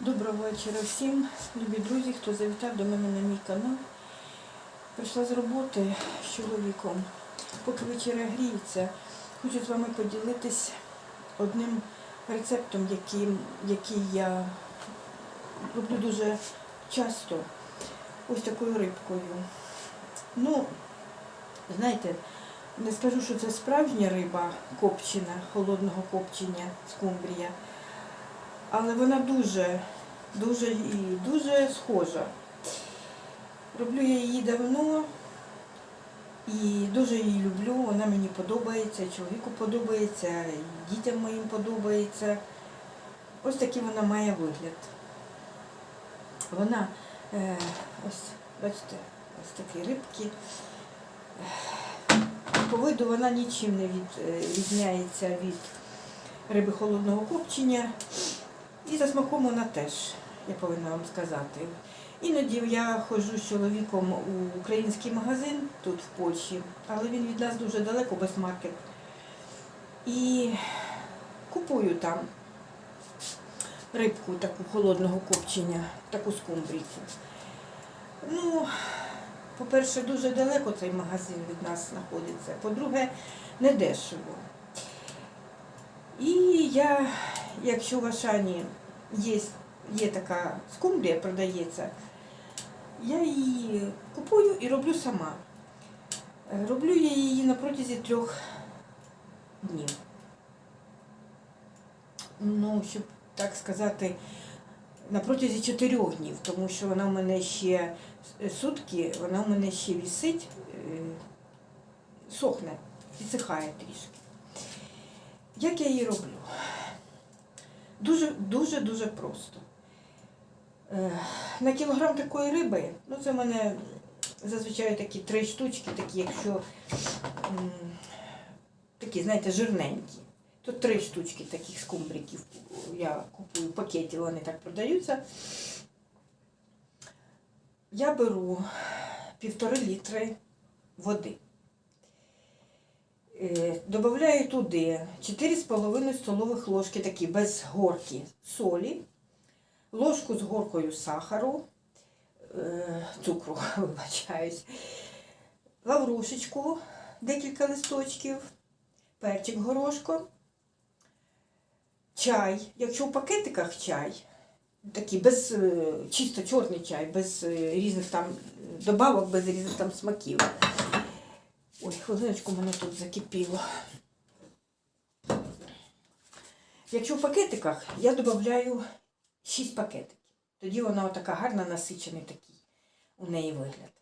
Доброго вечора всім, любі друзі, хто завітав до мене на мій канал. Прийшла з роботи з чоловіком. Поки вечеря гріється, хочу з вами поділитись одним рецептом, який, який я роблю дуже часто. Ось такою рибкою. Ну, знаєте, не скажу, що це справжня риба копчена, холодного копчення, скумбрія. Але вона дуже, дуже і дуже схожа. Роблю я її давно і дуже її люблю. Вона мені подобається, чоловіку подобається, і дітям моїм подобається. Ось такий вона має вигляд. Вона е, ось, бачите, ось такі рибки. По виду вона нічим не від, е, відрізняється від риби холодного копчення. І за смаком вона теж, я повинна вам сказати. Іноді я ходжу з чоловіком у український магазин тут в Польщі, але він від нас дуже далеко, без маркет. І купую там рибку таку холодного копчення, таку скумбрійку. Ну, по-перше, дуже далеко цей магазин від нас знаходиться. По-друге, не дешево. І я, якщо в Ашані є, є така скумбрія, продається, я її купую і роблю сама. Роблю я її на протязі трьох днів. Ну, щоб так сказати, на протязі чотирьох днів, тому що вона в мене ще сутки, вона в мене ще вісить, е, сохне, підсихає трішки. Як я її роблю? Дуже дуже дуже просто. Е, На кілограм такої риби, ну це в мене зазвичай такі три штучки, такі, якщо такі, знаєте, жирненькі. То три штучки таких скумбриків я купую в пакеті, вони так продаються. Я беру півтори літри води. Е, Добавляю туди 4,5 столових ложки, такі без горки солі, ложку з горкою сахару, е, цукру, вибачаюсь, лаврушечку, декілька листочків, перчик горошко, чай. Якщо в пакетиках чай, такий без е, чисто чорний чай, без різних там добавок, без різних там смаків. Ой, хвилиночку мене тут закипіло. Якщо в пакетиках, я додаю 6 пакетиків. Тоді вона така гарна, насичений такий у неї вигляд.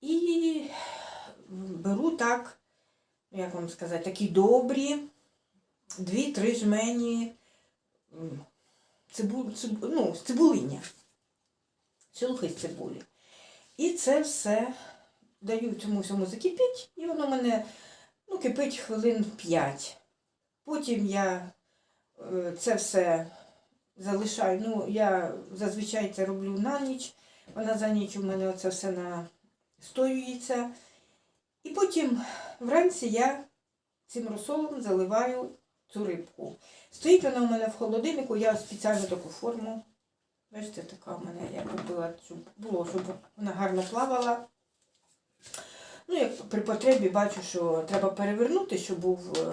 І беру так, ну, як вам сказати, такі добрі, дві-три жмені цибу, цибу, ну, цибулиння. Шелухи з цибулі. І це все даю цьому всьому закипіть, і воно мене ну, кипить хвилин 5. Потім я е, це все залишаю. Ну, я зазвичай це роблю на ніч. Вона за ніч у мене оце все настоюється. І потім вранці я цим розсолом заливаю цю рибку. Стоїть вона у мене в холодильнику, я спеціально таку форму. Бачите, така в мене я купила, щоб було, щоб вона гарно плавала. Ну, як при потребі бачу, що треба перевернути, щоб був е,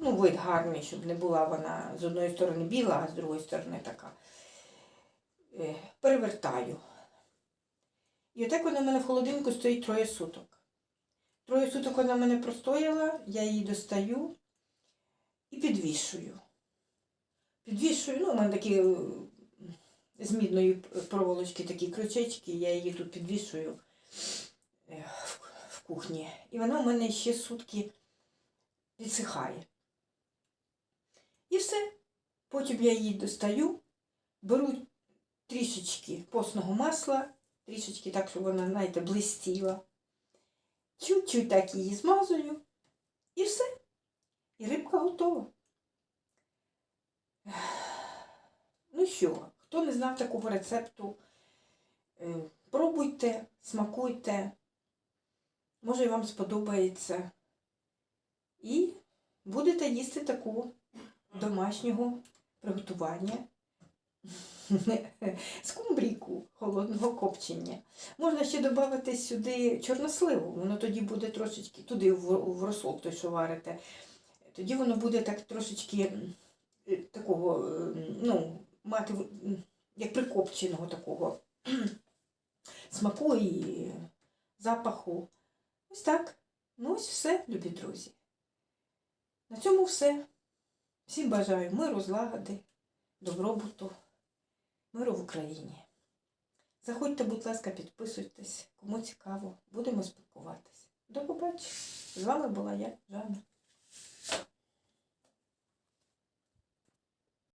ну, вид гарний, щоб не була вона з одної сторони біла, а з другої сторони така. Е, Перевертаю. І отак вона в мене в холодильнику стоїть троє суток. Троє суток вона в мене простояла, я її достаю і підвішую. Підвішую, ну, у мене такі е, з мідної проволочки такі крючечки, я її тут підвішую кухні. І вона у мене ще сутки підсихає. І все. Потім я її достаю, беру трішечки постного масла, трішечки так, щоб вона, знаєте, блистіла. Чуть-чуть так її змазую. І все. І рибка готова. Ну що, хто не знав такого рецепту, е, пробуйте, смакуйте. Може, і вам сподобається. І будете їсти таку домашнього приготування. скумбрійку холодного копчення. Можна ще додати сюди чорносливу, воно тоді буде трошечки, туди в, розсол той, що варите. Тоді воно буде так трошечки е, такого, ну, мати як прикопченого такого смаку і запаху. Ось так. Ну ось все, любі друзі. На цьому все. Всім бажаю миру, злагоди, добробуту, миру в Україні. Заходьте, будь ласка, підписуйтесь, кому цікаво, будемо спілкуватись. До побачення. З вами була я, Жанна.